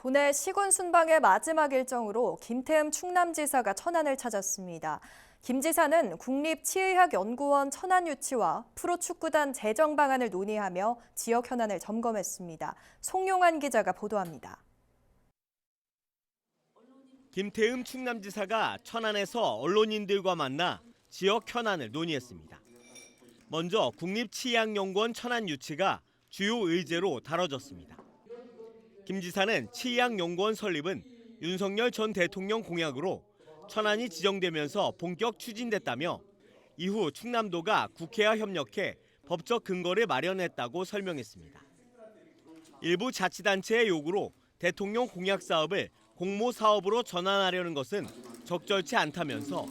도내 시군 순방의 마지막 일정으로 김태흠 충남지사가 천안을 찾았습니다. 김 지사는 국립치의학연구원 천안 유치와 프로축구단 재정 방안을 논의하며 지역 현안을 점검했습니다. 송용환 기자가 보도합니다. 김태흠 충남지사가 천안에서 언론인들과 만나 지역 현안을 논의했습니다. 먼저 국립치의학연구원 천안 유치가 주요 의제로 다뤄졌습니다. 김 지사는 치의학연구원 설립은 윤석열 전 대통령 공약으로 천안이 지정되면서 본격 추진됐다며 이후 충남도가 국회와 협력해 법적 근거를 마련했다고 설명했습니다. 일부 자치단체의 요구로 대통령 공약 사업을 공모 사업으로 전환하려는 것은 적절치 않다면서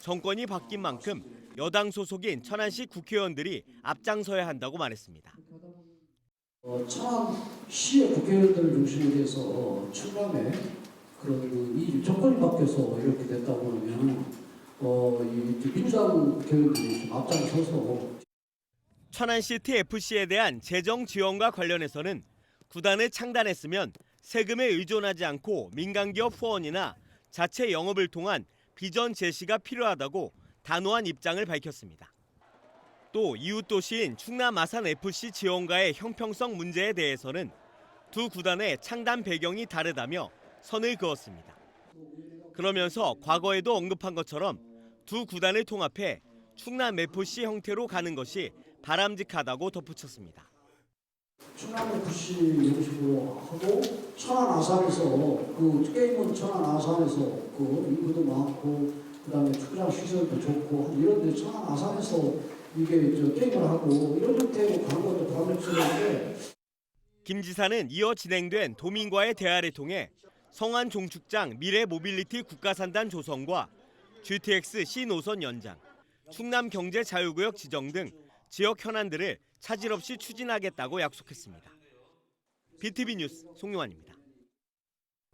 정권이 바뀐 만큼 여당 소속인 천안시 국회의원들이 앞장서야 한다고 말했습니다. 어, 천안시의 국회의원들을 중심으로 해서 충남에 그런 그이 정권이 바뀌어서 이렇게 됐다고 하면 어, 이 민주당 국회의원들이 좀 앞장서서 천안시티 FC에 대한 재정 지원과 관련해서는 구단을 창단했으면 세금에 의존하지 않고 민간기업 후원이나 자체 영업을 통한 비전 제시가 필요하다고 단호한 입장을 밝혔습니다. 또 이웃 도시인 충남 아산 FC 지원과의 형평성 문제에 대해서는 두 구단의 창단 배경이 다르다며 선을 그었습니다. 그러면서 과거에도 언급한 것처럼 두 구단을 통합해 충남 FC 형태로 가는 것이 바람직하다고 덧붙였습니다. 충남 FC 형식으로 하고 천안 아산에서 그 게임은 천안 아산에서 그 인구도 많고 그다음에 축구장 시설도 좋고 이런 데 천안 아산에서 이게 저 게임을 하고 이런 형태로 가는 것도 바람직한데 김 지사는 이어 진행된 도민과의 대화를 통해 성안 종축장 미래 모빌리티 국가산단 조성과 GTX C 노선 연장, 충남 경제 자유구역 지정 등 지역 현안들을 차질 없이 추진하겠다고 약속했습니다. BTV 뉴스 송용환입니다.